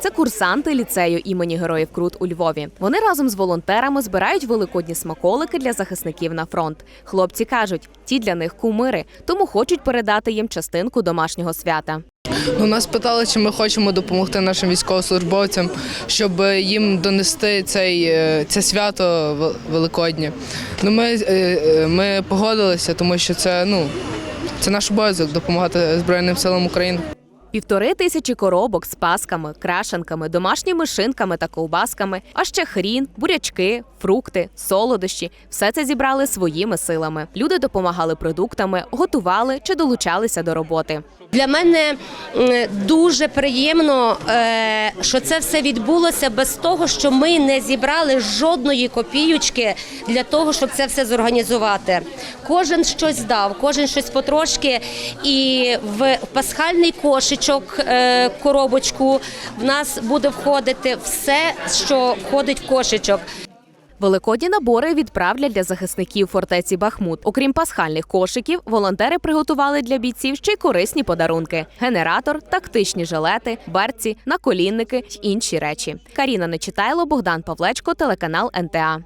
Це курсанти ліцею імені Героїв Крут у Львові. Вони разом з волонтерами збирають великодні смаколики для захисників на фронт. Хлопці кажуть, ті для них кумири, тому хочуть передати їм частинку домашнього свята. Ну, нас питали, чи ми хочемо допомогти нашим військовослужбовцям, щоб їм донести цей, е, це свято вел- Великоднє. Ну, ми, е, е, ми погодилися, тому що це, ну, це наш обов'язок допомагати Збройним силам України. Півтори тисячі коробок з пасками, крашенками, домашніми шинками та ковбасками, а ще хрін, бурячки, фрукти, солодощі все це зібрали своїми силами. Люди допомагали продуктами, готували чи долучалися до роботи. Для мене дуже приємно, е, що це все відбулося без того, що ми не зібрали жодної копійочки для того, щоб це все зорганізувати. Кожен щось дав, кожен щось потрошки. І в пасхальний кошечок, е, коробочку, в нас буде входити все, що входить в кошечок. Великодні набори відправлять для захисників фортеці Бахмут. Окрім пасхальних кошиків, волонтери приготували для бійців ще й корисні подарунки: генератор, тактичні жилети, берці, наколінники й інші речі. Каріна Нечитайло, Богдан Павлечко, телеканал НТА.